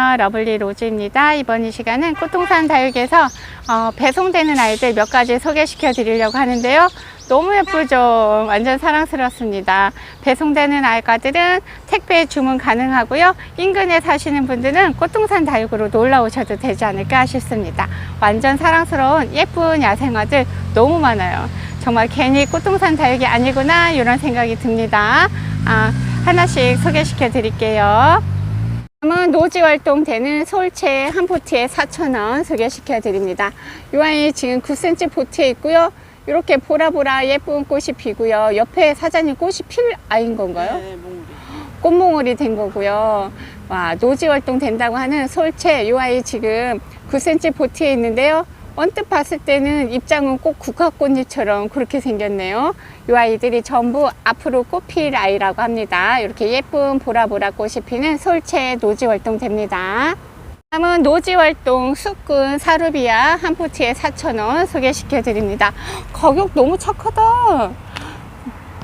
안녕하세요. 러블리 로즈입니다. 이번 이 시간은 꽃동산 다육에서 어, 배송되는 아이들 몇 가지 소개시켜 드리려고 하는데요. 너무 예쁘죠? 완전 사랑스럽습니다. 배송되는 아이가들은 택배 주문 가능하고요. 인근에 사시는 분들은 꽃동산 다육으로 놀러 오셔도 되지 않을까 싶습니다. 완전 사랑스러운 예쁜 야생화들 너무 많아요. 정말 괜히 꽃동산 다육이 아니구나 이런 생각이 듭니다. 아, 하나씩 소개시켜 드릴게요. 다음은 노지 활동되는 솔채 한 포트에 4,000원 소개시켜 드립니다. 이 아이 지금 9cm 포트에 있고요. 이렇게 보라보라 예쁜 꽃이 피고요. 옆에 사장님 꽃이 필 아이인 건가요? 네, 몽우리. 꽃몽울이 된 거고요. 와, 노지 활동 된다고 하는 솔채 이 아이 지금 9cm 보트에 있는데요. 언뜻 봤을 때는 입장은 꼭 국화꽃잎처럼 그렇게 생겼네요. 이 아이들이 전부 앞으로 꽃필 아이라고 합니다. 이렇게 예쁜 보라보라 꽃이 피는 솔채 노지 활동 됩니다. 다음은 노지 활동 쑥근 사루비아 한 포트에 4,000원 소개시켜 드립니다. 가격 너무 착하다.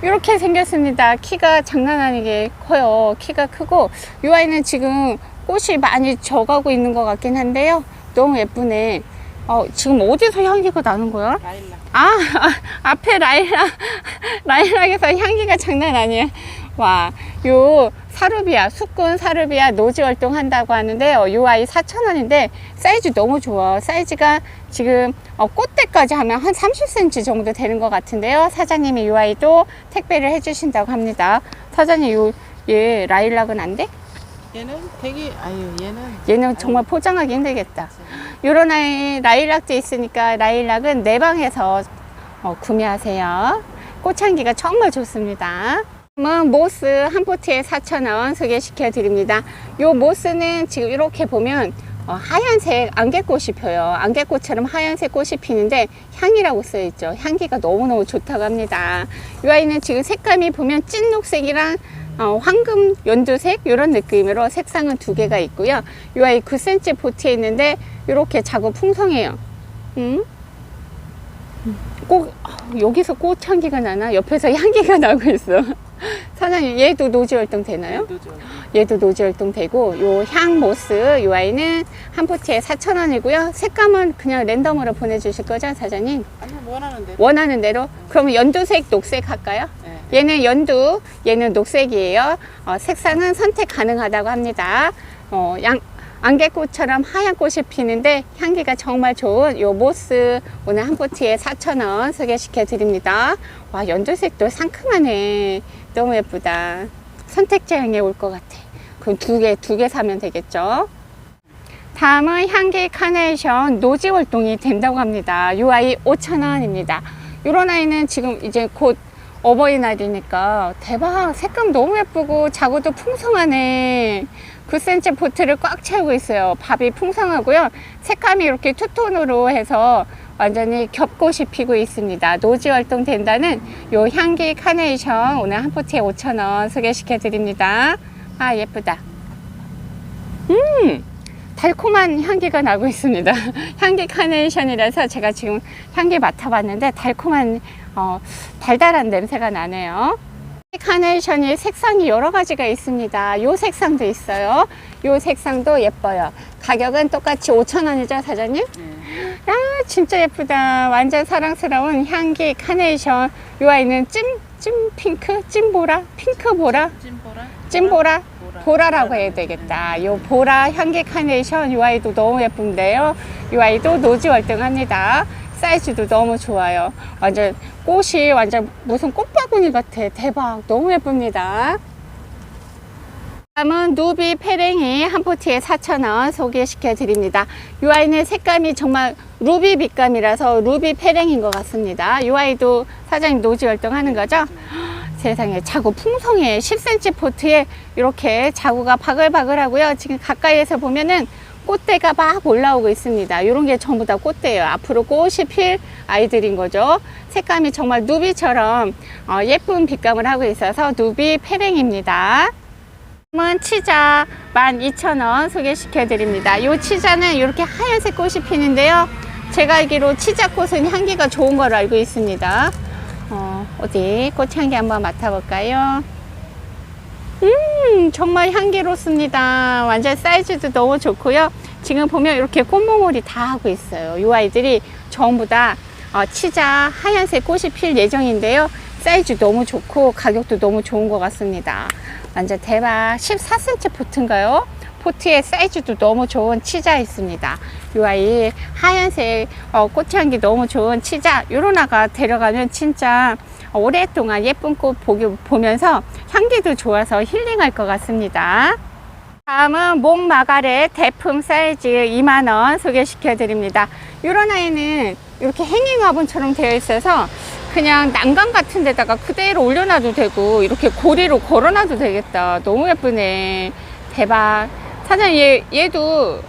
이렇게 생겼습니다. 키가 장난 아니게 커요. 키가 크고 이 아이는 지금 꽃이 많이 져가고 있는 것 같긴 한데요. 너무 예쁘네. 어, 지금 어디서 향기가 나는 거야? 라일락. 아, 아, 앞에 라일락, 라일락에서 향기가 장난 아니에요. 와, 요 사루비아, 숙군 사루비아 노지 활동한다고 하는데요. 요 아이 4,000원인데 사이즈 너무 좋아. 사이즈가 지금 어, 꽃대까지 하면 한 30cm 정도 되는 것 같은데요. 사장님이 요 아이도 택배를 해주신다고 합니다. 사장님, 요, 얘 라일락은 안 돼? 얘는 되게 아유 얘는 얘는 정말 포장하기 힘들겠다. 요런 아이 라일락도 있으니까 라일락은 내 방에서 어, 구매하세요. 꽃향기가 정말 좋습니다. 다음은 모스 한 포트에 4,000원 소개시켜 드립니다. 요 모스는 지금 이렇게 보면 어, 하얀색 안개꽃이 펴요. 안개꽃처럼 하얀색 꽃이 피는데 향이라고 써 있죠. 향기가 너무너무 좋다고 합니다. 이 아이는 지금 색감이 보면 찐 녹색이랑 어, 황금 연두색 이런 느낌으로 색상은 두 개가 있고요. 이 아이 9cm 포트에 있는데 이렇게 자구 풍성해요. 음? 꼭 아, 여기서 꽃 향기가 나나? 옆에서 향기가 나고 있어. 사장님 얘도 노지 활동 되나요? 노죠. 얘도 노지 활동 되고 요 향모스 요 아이는 한 포트에 4,000원이고요. 색감은 그냥 랜덤으로 보내주실 거죠, 사장님? 아니 원하는 대로. 원하는 대로. 그러면 연두색, 녹색 할까요? 네. 얘는 연두, 얘는 녹색이에요. 어, 색상은 선택 가능하다고 합니다. 어, 양, 안개꽃처럼 하얀 꽃이 피는데 향기가 정말 좋은 요 모스 오늘 한 포트에 4,000원 소개시켜 드립니다. 와, 연두색도 상큼하네. 너무 예쁘다. 선택제형에 올 것 같아. 그럼 두 개, 두 개 사면 되겠죠? 다음은 향기 카네이션 노지 활동이 된다고 합니다. 요 아이 5,000원입니다. 요런 아이는 지금 이제 곧 어버이날이니까 대박 색감 너무 예쁘고 자구도 풍성하네. 9cm 보트를 꽉 채우고 있어요. 밥이 풍성하고요. 색감이 이렇게 투톤으로 해서 완전히 겹꽃이 피고 있습니다. 노지 활동 된다는 요 향기 카네이션 오늘 한 포트에 5,000원 소개시켜 드립니다. 아 예쁘다. 음 달콤한 향기가 나고 있습니다. 향기 카네이션이라서 제가 지금 향기 맡아봤는데 달콤한 어, 달달한 냄새가 나네요. 카네이션이 색상이 여러 가지가 있습니다. 요 색상도 있어요. 요 색상도 예뻐요. 가격은 똑같이 5,000원이죠, 사장님? 네. 아, 진짜 예쁘다. 완전 사랑스러운 향기 카네이션. 요 아이는 찜, 찜 핑크? 찜보라? 핑크 보라? 찐보라. 찜보라? 보라. 보라 라고 해야 되겠다. 요 보라 향기 카네이션 이 아이도 너무 예쁜데요. 이 아이도 노지 활동합니다. 사이즈도 너무 좋아요. 완전 꽃이 완전 무슨 꽃바구니 같아. 대박. 너무 예쁩니다. 다음은 누비 페랭이 한 포트에 4,000원 소개시켜 드립니다. 이 아이는 색감이 정말 루비 빛감이라서 루비 페랭인 것 같습니다. 이 아이도 사장님 노지 활동하는 거죠? 세상에 자구 풍성해 10cm 포트에 이렇게 자구가 바글바글 하고요. 지금 가까이에서 보면은 꽃대가 막 올라오고 있습니다. 이런 게 전부 다 꽃대예요. 앞으로 꽃이 필 아이들인 거죠. 색감이 정말 누비처럼 어, 예쁜 빛감을 하고 있어서 누비 페랭입니다. 다음은 치자 12,000원 소개시켜 드립니다. 이 치자는 이렇게 하얀색 꽃이 피는데요. 제가 알기로 치자꽃은 향기가 좋은 걸 알고 있습니다. 어, 어디 꽃향기 한번 맡아볼까요? 음, 음, 정말 향기롭습니다. 완전 사이즈도 너무 좋고요. 지금 보면 이렇게 꽃몽울이 다 하고 있어요. 이 아이들이 전부 다 어, 치자 하얀색 꽃이 필 예정인데요. 사이즈 너무 좋고 가격도 너무 좋은 것 같습니다. 완전 대박. 14cm 포트인가요? 포트의 사이즈도 너무 좋은 치자 있습니다. 이 아이 하얀색 어, 꽃향기 너무 좋은 치자 요런 아가 데려가면 진짜 오랫동안 예쁜 꽃 보기, 보면서 향기도 좋아서 힐링할 것 같습니다. 다음은 목마가렛 대품 사이즈 2만원 소개시켜 드립니다. 이런 아이는 이렇게 행잉 화분처럼 되어 있어서 그냥 난간 같은 데다가 그대로 올려놔도 되고 이렇게 고리로 걸어놔도 되겠다. 너무 예쁘네. 대박. 사장님 얘, 얘도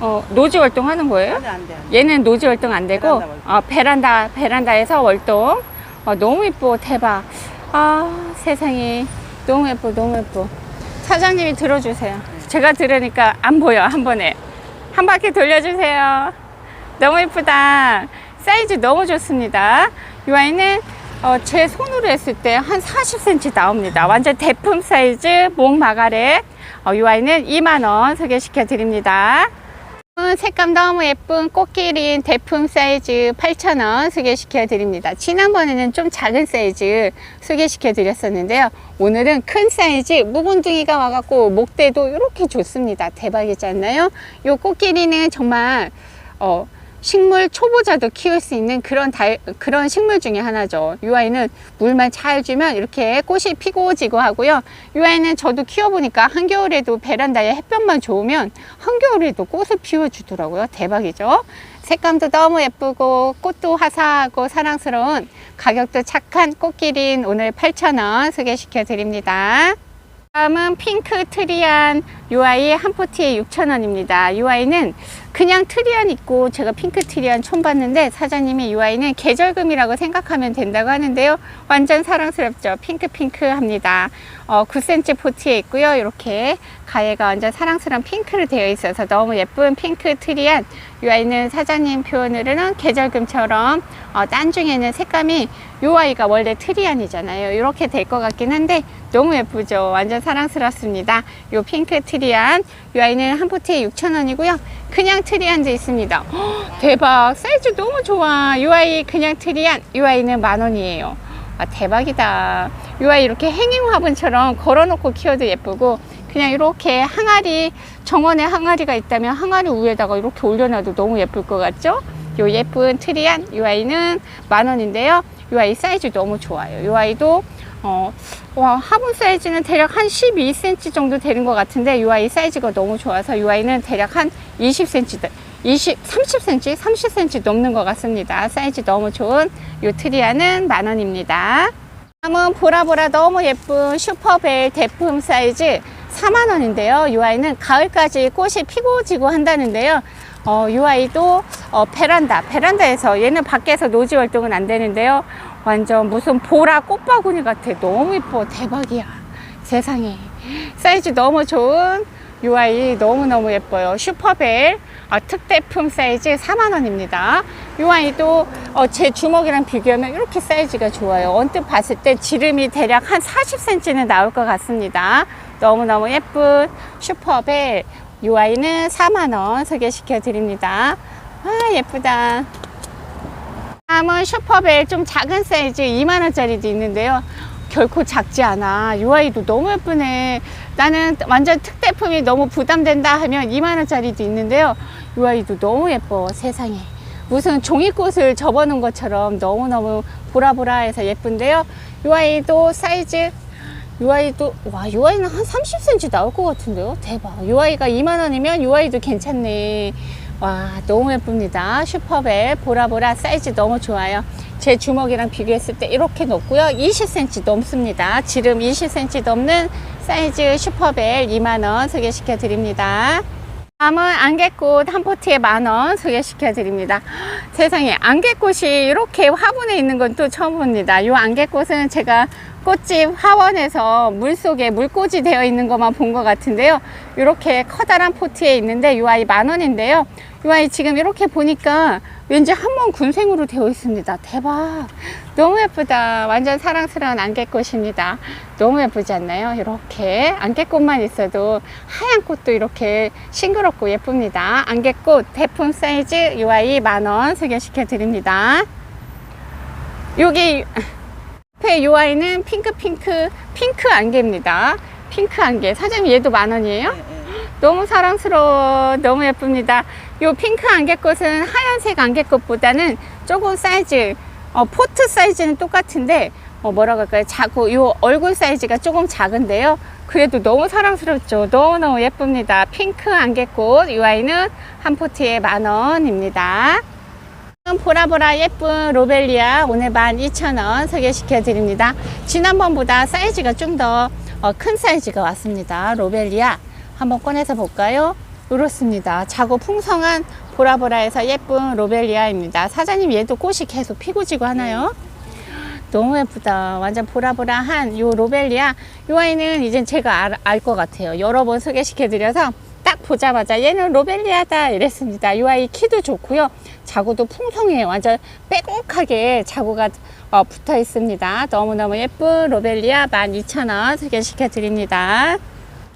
어, 노지 활동 하는 거예요? 안 돼 안돼. 안돼. 얘는 노지 활동 안 되고 베란다. 어, 베란다 베란다에서 활동 어, 너무 예뻐 대박. 아 세상에. 너무 예뻐 너무 예뻐. 사장님이 들어주세요. 제가 들으니까 안 보여 한 번에. 한 바퀴 돌려주세요. 너무 예쁘다. 사이즈 너무 좋습니다. 이 아이는 어, 제 손으로 했을 때 한 40cm 나옵니다. 완전 대품 사이즈 목 마가렛. 어, 이 아이는 2만원 소개시켜 드립니다 색감 너무 예쁜 꽃길인 대품 사이즈 8,000원 소개시켜 드립니다. 지난번에는 좀 작은 사이즈 소개시켜 드렸었는데요. 오늘은 큰 사이즈 묵은둥이가 와갖고 목대도 이렇게 좋습니다. 대박이지 않나요? 이 꽃길이는 정말 어, 식물 초보자도 키울 수 있는 그런 다, 그런 식물 중에 하나죠. 이 아이는 물만 잘 주면 이렇게 꽃이 피고 지고 하고요. 이 아이는 저도 키워보니까 한겨울에도 베란다에 햇볕만 좋으면 한겨울에도 꽃을 피워주더라고요. 대박이죠. 색감도 너무 예쁘고 꽃도 화사하고 사랑스러운 가격도 착한 꽃길인 오늘 8,000원 소개시켜 드립니다. 다음은 핑크 트리안 UI 한 포트에 6,000원입니다. UI는 그냥 트리안 있고 제가 핑크 트리안 처음 봤는데 사장님이 UI는 계절금이라고 생각하면 된다고 하는데요. 완전 사랑스럽죠. 핑크핑크 합니다. 어, 9cm 포트에 있고요. 이렇게 가해가 완전 사랑스러운 핑크로 되어 있어서 너무 예쁜 핑크 트리안 UI는 사장님 표현으로는 계절금처럼 어, 딴 중에는 색감이 UI가 원래 트리안이잖아요. 이렇게 될 것 같긴 한데 너무 예쁘죠. 완전 사랑스럽습니다. 요 핑크 트리안 이 아이는 한 포트에 6,000원이고요. 그냥 트리안도 있습니다. 헉, 대박 사이즈 너무 좋아. 이 아이 그냥 트리안 이 아이는 만 원이에요. 아, 대박이다. 이 아이 이렇게 행잉 화분처럼 걸어놓고 키워도 예쁘고 그냥 이렇게 항아리 정원에 항아리가 있다면 항아리 위에다가 이렇게 올려놔도 너무 예쁠 것 같죠? 요 예쁜 트리안 이 아이는 만 원인데요. 이 아이 사이즈 너무 좋아요. 이 아이도 어, 와, 화분 사이즈는 대략 한 12cm 정도 되는 것 같은데 이 아이 사이즈가 너무 좋아서 이 아이는 대략 한 20cm, 20, 30cm, 30cm 넘는 것 같습니다. 사이즈 너무 좋은 이 트리아는 만 원입니다. 다음은 보라보라 너무 예쁜 슈퍼벨 대품 사이즈 4만 원인데요. 이 아이는 가을까지 꽃이 피고 지고 한다는데요. 어, 이 아이도 어, 베란다, 베란다에서 얘는 밖에서 노지 활동은 안 되는데요. 완전 무슨 보라 꽃바구니 같아. 너무 예뻐. 대박이야. 세상에. 사이즈 너무 좋은 이 아이 너무너무 예뻐요. 슈퍼벨 어, 특대품 사이즈 4만원입니다. 이 아이도 어, 제 주먹이랑 비교하면 이렇게 사이즈가 좋아요. 언뜻 봤을 때 지름이 대략 한 40cm는 나올 것 같습니다. 너무너무 예쁜 슈퍼벨 이 아이는 4만원 소개시켜 드립니다. 아 예쁘다. 다음은 슈퍼벨 좀 작은 사이즈 2만원짜리도 있는데요. 결코 작지 않아. 이 아이도 너무 예쁘네. 나는 완전 특대품이 너무 부담된다 하면 2만원짜리도 있는데요. 이 아이도 너무 예뻐. 세상에. 무슨 종이꽃을 접어놓은 것처럼 너무너무 보라보라 해서 예쁜데요. 이 아이도 사이즈 이 아이도 와, 이 아이는 한 30cm 나올 것 같은데요. 대박. 이 아이가 2만 원이면 이 아이도 괜찮네. 와, 너무 예쁩니다. 슈퍼벨 보라보라 사이즈 너무 좋아요. 제 주먹이랑 비교했을 때 이렇게 높고요. 20cm 넘습니다. 지름 20cm 넘는 사이즈 슈퍼벨 2만 원 소개시켜 드립니다. 다음은 안개꽃 한 포트에 만원 소개시켜 드립니다. 세상에 안개꽃이 이렇게 화분에 있는 건 또 처음 봅니다. 이 안개꽃은 제가 꽃집 화원에서 물속에 물꽂이 되어 있는 것만 본 것 같은데요. 이렇게 커다란 포트에 있는데 이 아이 만 원인데요. 이 아이 지금 이렇게 보니까 왠지 한번 군생으로 되어 있습니다. 대박. 너무 예쁘다. 완전 사랑스러운 안개꽃입니다. 너무 예쁘지 않나요? 이렇게 안개꽃만 있어도 하얀 꽃도 이렇게 싱그럽고 예쁩니다. 안개꽃 대품 사이즈 UI 만원 소개시켜 드립니다. 여기 옆에 UI는 핑크 핑크 핑크 안개입니다. 핑크 안개. 사장님 얘도 만 원이에요? 예, 예. 너무 사랑스러워 너무 예쁩니다 요 핑크 안개꽃은 하얀색 안개꽃보다는 조금 사이즈 어, 포트 사이즈는 똑같은데 어, 뭐라고 할까요 작고 요 얼굴 사이즈가 조금 작은데요 그래도 너무 사랑스럽죠 너무너무 예쁩니다 핑크 안개꽃 이 아이는 한 포트에 만 원입니다 보라보라 예쁜 로벨리아 오늘 12,000원 소개시켜 드립니다 지난번보다 사이즈가 좀 더 큰 사이즈가 왔습니다 로벨리아 한번 꺼내서 볼까요? 이렇습니다. 작고 풍성한 보라보라에서 예쁜 로벨리아입니다. 사장님 얘도 꽃이 계속 피고 지고 하나요? 너무 예쁘다. 완전 보라보라한 요 로벨리아. 요 아이는 이제 제가 알 것 같아요. 여러 번 소개시켜 드려서 딱 보자마자 얘는 로벨리아다 이랬습니다. 요 아이 키도 좋고요. 자구도 풍성해요. 완전 빼곡하게 자구가 어, 붙어 있습니다. 너무너무 예쁜 로벨리아 12,000원 소개시켜 드립니다.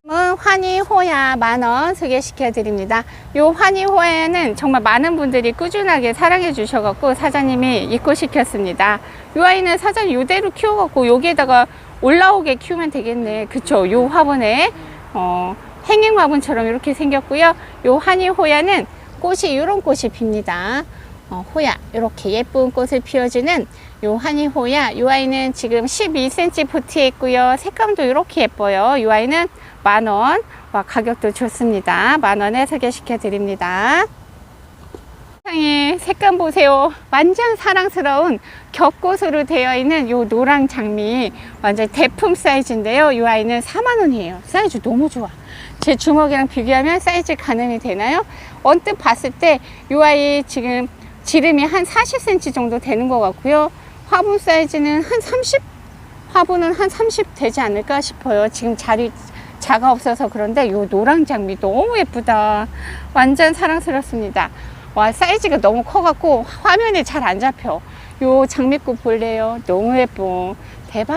다음은 환희호야 만원 소개시켜 드립니다. 요 환희호야는 정말 많은 분들이 꾸준하게 사랑해 주셔갖고 사장님이 입고시켰습니다. 요 아이는 사장님 이대로 키워갖고 여기에다가 올라오게 키우면 되겠네. 그쵸? 요 화분에 어, 행행 화분처럼 이렇게 생겼고요. 요 환희호야는 꽃이 이런 꽃이 핍니다. 어, 호야 이렇게 예쁜 꽃을 피워주는 요 한이호야. 요 아이는 지금 12cm 포트에 있고요. 색감도 이렇게 예뻐요. 요 아이는 만원. 와 가격도 좋습니다. 만원에 소개시켜 드립니다. 세상에 색감 보세요. 완전 사랑스러운 겹꽃으로 되어 있는 요 노랑 장미. 완전 대품 사이즈인데요. 요 아이는 4만원이에요. 사이즈 너무 좋아 제 주먹이랑 비교하면 사이즈 가늠이 되나요 언뜻 봤을 때요 아이 지금 지름이 한 40cm 정도 되는 것 같고요. 화분 사이즈는 한 30? 화분은 한 30 되지 않을까 싶어요. 지금 자리, 자가 없어서 그런데 이 노랑 장미 너무 예쁘다. 완전 사랑스럽습니다. 와, 사이즈가 너무 커갖고 화면에 잘 안 잡혀. 요 장미꽃 볼래요? 너무 예뻐. 대박!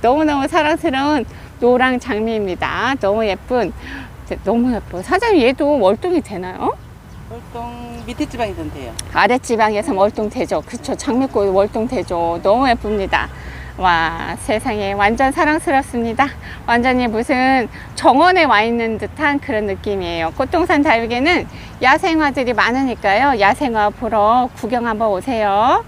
너무너무 사랑스러운 노랑 장미입니다. 너무 예쁜. 너무 예뻐. 사장님 얘도 월동이 되나요? 월동 밑에 지방이던 돼요. 아랫지방에서 월동 되죠. 그쵸. 장미꽃 월동 되죠. 너무 예쁩니다. 와, 세상에 완전 사랑스럽습니다. 완전히 무슨 정원에 와 있는 듯한 그런 느낌이에요. 꽃동산 다육에는 야생화들이 많으니까요. 야생화 보러 구경 한번 오세요.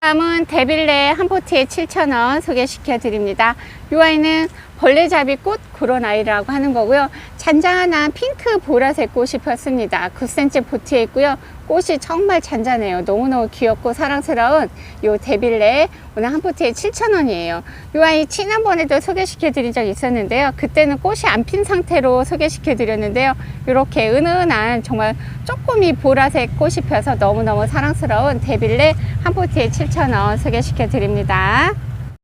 다음은 데빌레 한 포트에 7,000원 소개시켜 드립니다. 이 아이는 벌레잡이 꽃 그런 아이라고 하는 거고요. 잔잔한 핑크 보라색 꽃이 폈습니다. 9cm 포트에 있고요. 꽃이 정말 잔잔해요. 너무너무 귀엽고 사랑스러운 요 데빌레 오늘 한 포트에 7,000원이에요. 이 아이 지난번에도 소개시켜 드린 적 있었는데요. 그때는 꽃이 안 핀 상태로 소개시켜 드렸는데요. 이렇게 은은한 정말 조금이 보라색 꽃이 펴서 너무너무 사랑스러운 데빌레 한 포트에 7,000원 소개시켜 드립니다.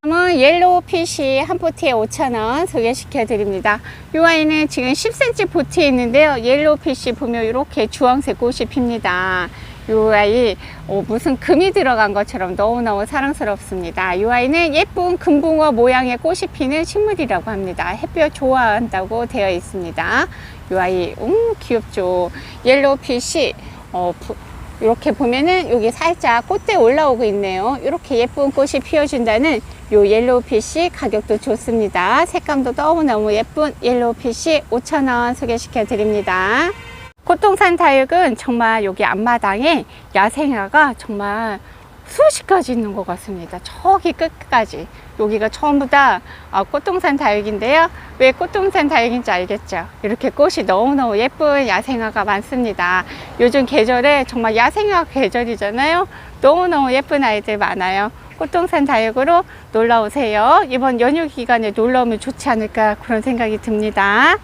다음은 옐로우 핏이 한 포트에 5,000원 소개시켜 드립니다. 이 아이는 지금 10cm 포트에 있는데요. 옐로우 핏이 보면 이렇게 주황색 꽃이 핍니다. 이 아이 어, 무슨 금이 들어간 것처럼 너무너무 사랑스럽습니다. 이 아이는 예쁜 금붕어 모양의 꽃이 피는 식물이라고 합니다. 햇볕 좋아한다고 되어 있습니다. 이 아이 음 귀엽죠. 옐로우 핏이 어, 부, 이렇게 보면은 여기 살짝 꽃대 올라오고 있네요. 이렇게 예쁜 꽃이 피어준다는 요 옐로우 핏이 가격도 좋습니다. 색감도 너무너무 예쁜 옐로우 핏이 5,000원 소개시켜 드립니다. 꽃동산 다육은 정말 여기 앞마당에 야생화가 정말 수십 가지 있는 것 같습니다. 저기 끝까지. 여기가 전부 다 어, 꽃동산 다육인데요. 왜 꽃동산 다육인지 알겠죠? 이렇게 꽃이 너무너무 예쁜 야생화가 많습니다. 요즘 계절에 정말 야생화 계절이잖아요. 너무너무 예쁜 아이들 많아요. 꽃동산 다육으로 놀러 오세요. 이번 연휴 기간에 놀러 오면 좋지 않을까 그런 생각이 듭니다.